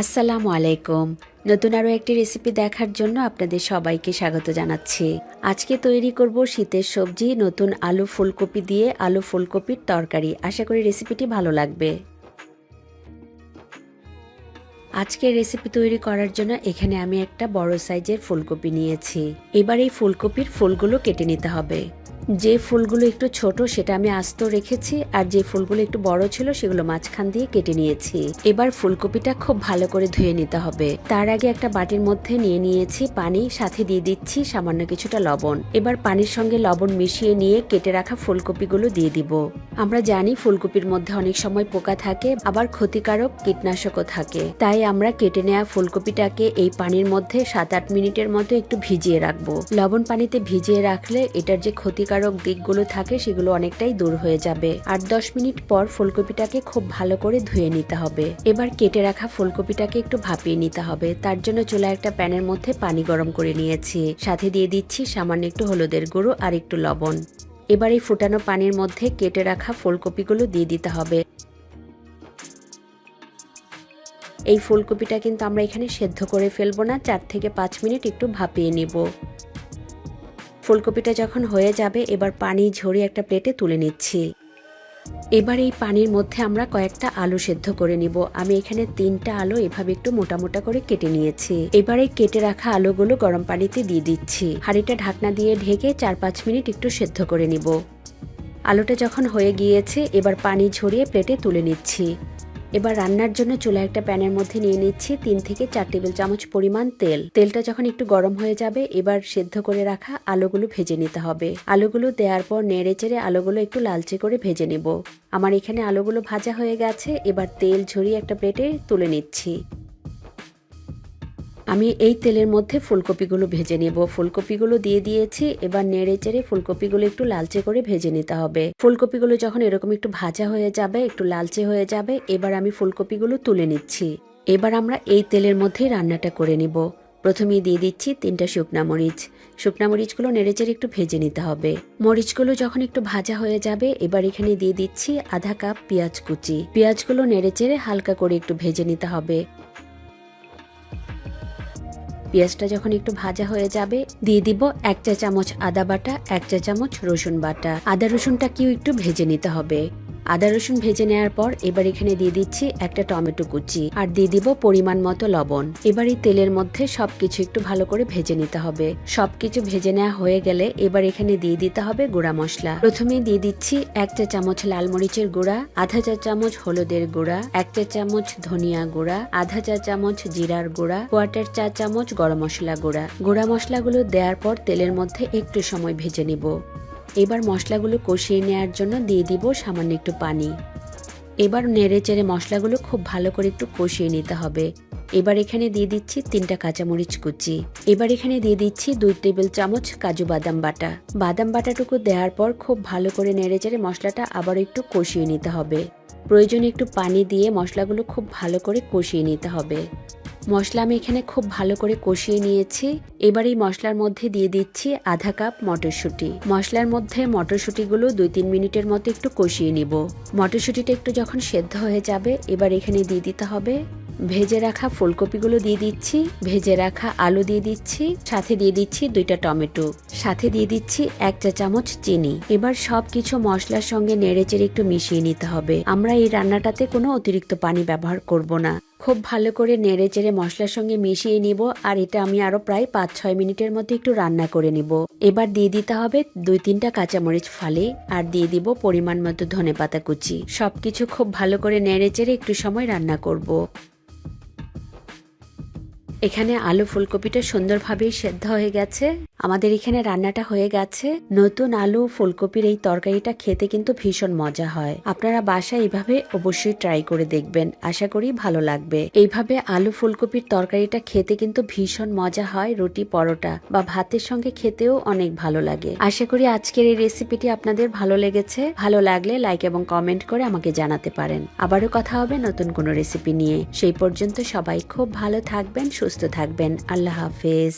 আসসালামু আলাইকুম। নতুন আরও একটি রেসিপি দেখার জন্য আপনাদের সবাইকে স্বাগত জানাচ্ছি। আজকে তৈরি করব শীতের সবজি, নতুন আলু ফুলকপি দিয়ে আলু ফুলকপির তরকারি। আশা করি রেসিপিটি ভালো লাগবে। আজকের রেসিপি তৈরি করার জন্য এখানে আমি একটা বড় সাইজের ফুলকপি নিয়েছি। এবার এই ফুলকপির ফুলগুলো কেটে নিতে হবে। যে ফুলগুলো একটু ছোট সেটা আমি আস্ত রেখেছি, আর যে ফুলগুলো একটু বড় ছিল সেগুলো মাঝখান দিয়ে কেটে নিয়েছি। এবার ফুলকপিটা খুব ভালো করে ধুয়ে নিতে হবে। তার আগে একটা বাটির মধ্যে নিয়ে নিয়েছি পানি, সাথে দিয়ে দিচ্ছি সামান্য কিছুটা লবণ। এবার পানির সঙ্গে লবণ মিশিয়ে নিয়ে কেটে রাখা ফুলকপিগুলো দিয়ে দিব। আমরা জানি ফুলকপির মধ্যে অনেক সময় পোকা থাকে, আবার ক্ষতিকারক কীটনাশকও থাকে। তাই আমরা কেটে নেওয়া ফুলকপিটাকে এই পানির মধ্যে সাত আট মিনিটের মতো একটু ভিজিয়ে রাখব। লবণ পানিতে ভিজিয়ে রাখলে এটার যে ক্ষতিকারক দিকগুলো থাকে, সেগুলো অনেকটাই দূর হয়ে যাবে। আট দশ মিনিট পর ফুলকপিটাকে খুব ভালো করে ধুয়ে নিতে হবে। এবার কেটে রাখা ফুলকপিটাকে একটু ভাপিয়ে নিতে হবে। তার জন্য চুলা একটা প্যানের মধ্যে পানি গরম করে নিয়েছি। সাথে দিয়ে দিচ্ছি সামান্য একটু হলুদের গুঁড়ো আর একটু লবণ। এবার এই ফুটানো পানির মধ্যে কেটে রাখা ফুলকপিগুলো দিয়ে দিতে হবে। এই ফুলকপিটা কিন্তু আমরা এখানে সেদ্ধ করে ফেলব না, চার থেকে পাঁচ মিনিট একটু ভাপিয়ে নিব। ফুলকপিটা যখন হয়ে যাবে, এবার পানি ঝরিয়ে একটা প্লেটে তুলে নিচ্ছি। এবার এই পানির মধ্যে আমরা কয়েকটা আলু সেদ্ধ করে নিব। আমি এখানে তিনটা আলু এভাবে একটু মোটা মোটা করে কেটে নিয়েছি। এবারে কেটে রাখা আলুগুলো গরম পানিতে দিয়ে দিচ্ছি। হাঁড়িটা ঢাকনা দিয়ে ঢেকে চার পাঁচ মিনিট একটু সেদ্ধ করে নিব। আলুটা যখন হয়ে গিয়েছে, এবার পানি ঝরিয়ে প্লেটে তুলে নিচ্ছি। এবার রান্নার জন্য চুলা একটা প্যানের মধ্যে নিয়ে নিচ্ছি তিন থেকে চার টেবিল চামচ পরিমাণ তেল। তেলটা যখন একটু গরম হয়ে যাবে, এবার সেদ্ধ করে রাখা আলুগুলো ভেজে নিতে হবে। আলুগুলো দেওয়ার পর নেড়ে চেড়ে আলুগুলো একটু লালচে করে ভেজে নেব। আমার এখানে আলুগুলো ভাজা হয়ে গেছে, এবার তেল ঝরিয়ে একটা প্লেটে তুলে নিচ্ছি। আমি এই তেলের মধ্যে ফুলকপিগুলো ভেজে নেব। ফুলকপিগুলো দিয়ে দিয়েছি, এবার নেড়ে চেড়ে ফুলকপিগুলো একটু লালচে করে ভেজে নিতে হবে। ফুলকপিগুলো যখন এরকম একটু ভাজা হয়ে যাবে, একটু লালচে হয়ে যাবে, এবার আমি ফুলকপিগুলো তুলে নিচ্ছি। এবার আমরা এই তেলের মধ্যেই রান্নাটা করে নিব। প্রথমেই দিয়ে দিচ্ছি তিনটা শুকনা মরিচ। শুকনা মরিচগুলো নেড়েচেড়ে একটু ভেজে নিতে হবে। মরিচগুলো যখন একটু ভাজা হয়ে যাবে, এবার এখানে দিয়ে দিচ্ছি আধা কাপ পেঁয়াজ কুচি। পেঁয়াজগুলো নেড়েচেড়ে হালকা করে একটু ভেজে নিতে হবে। পেঁয়াজটা যখন একটু ভাজা হয়ে যাবে, দিয়ে দিব এক চা চামচ আদা বাটা, এক চা চামচ রসুন বাটা। আদা রসুনটাকেও একটু ভেজে নিতে হবে। আদা রসুন ভেজে নেওয়ার পর এবার এখানে দিয়ে দিচ্ছি একটা টমেটো কুচি। আর দিয়ে দিব পরিমাণ মতো লবণ। এবার এই তেলের মধ্যে সবকিছু একটু ভালো করে ভেজে নিতে হবে। সবকিছু ভেজে নেওয়া হয়ে গেলে এবার এখানে দিয়ে দিতে হবে গুঁড়া মশলা। প্রথমে দিয়ে দিচ্ছি এক চা চামচ লাল মরিচের গুঁড়া, আধা চা চামচ হলুদের গুঁড়া, এক চা চামচ ধনিয়া গুঁড়া, আধা চা চামচ জিরার গুঁড়া, কোয়ার্টার চা চামচ গরম মশলা গুঁড়া। গুঁড়া মশলাগুলো দেওয়ার পর তেলের মধ্যে একটু সময় ভেজে নিব। এবার মশলাগুলো কষিয়ে নেওয়ার জন্য দিয়ে দিব সামান্য একটু পানি। এবার নেড়ে চেড়ে মশলাগুলো খুব ভালো করে একটু কষিয়ে নিতে হবে। এবার এখানে দিয়ে দিচ্ছি তিনটা কাঁচামরিচ কুচি। এবার এখানে দিয়ে দিচ্ছি দুই টেবিল চামচ কাজু বাদাম বাটা। বাদাম বাটাটুকু দেওয়ার পর খুব ভালো করে নেড়ে চেড়ে মশলাটা আবার একটু কষিয়ে নিতে হবে। প্রয়োজনে একটু পানি দিয়ে মশলাগুলো খুব ভালো করে কষিয়ে নিতে হবে। মশলা আমি এখানে খুব ভালো করে কষিয়ে নিয়েছি। এবার এই মশলার মধ্যে দিয়ে দিচ্ছি আধা কাপ মটরশুঁটি। মশলার মধ্যে মটরশুঁটিগুলো দুই তিন মিনিটের মতো একটু কষিয়ে নিব। মটরশুঁটিটা একটু যখন সেদ্ধ হয়ে যাবে, এবার এখানে দিয়ে দিতে হবে ভেজে রাখা ফুলকপিগুলো দিয়ে দিচ্ছি, ভেজে রাখা আলু দিয়ে দিচ্ছি, সাথে দিয়ে দিচ্ছি দুইটা টমেটো, সাথে দিয়ে দিচ্ছি এক চা চামচ চিনি। এবার সব কিছু মশলার সঙ্গে নেড়েচেড়ে একটু মিশিয়ে নিতে হবে। আমরা এই রান্নাটাতে কোনো অতিরিক্ত পানি ব্যবহার করব না। খুব ভালো করে নেড়ে চেড়ে মশলার সঙ্গে মিশিয়ে নিব, আর এটা আমি আরও প্রায় পাঁচ ছয় মিনিটের মধ্যে একটু রান্না করে নিব। এবার দিয়ে দিতে হবে দুই তিনটা কাঁচামরিচ ফালে, আর দিয়ে দিব পরিমাণ মতো ধনে পাতা কুচি। সবকিছু খুব ভালো করে নেড়ে চেড়ে একটু সময় রান্না করব। এখানে আলু ফুলকপিটা সুন্দরভাবেই সেদ্ধ হয়ে গেছে। আমাদের এখানে রান্নাটা হয়ে গেছে। নতুন আলু ফুলকপির এই তরকারিটা খেতে কিন্তু ভীষণ মজা হয়। আপনারা বাসায় এইভাবে অবশ্যই ট্রাই করে দেখবেন। আশা করি ভালো লাগবে। এইভাবে আলু ফুলকপির তরকারিটা খেতে কিন্তু ভীষণ মজা হয় রুটি পরোটা বা ভাতের সঙ্গে খেতেও অনেক ভালো লাগে। আশা করি আজকের এই রেসিপিটি আপনাদের ভালো লেগেছে। ভালো লাগলে লাইক এবং কমেন্ট করে আমাকে জানাতে পারেন। আবারও কথা হবে নতুন কোনো রেসিপি নিয়ে। সেই পর্যন্ত সবাই খুব ভালো থাকবেন, সুস্থ থাকবেন। আল্লাহ হাফেজ।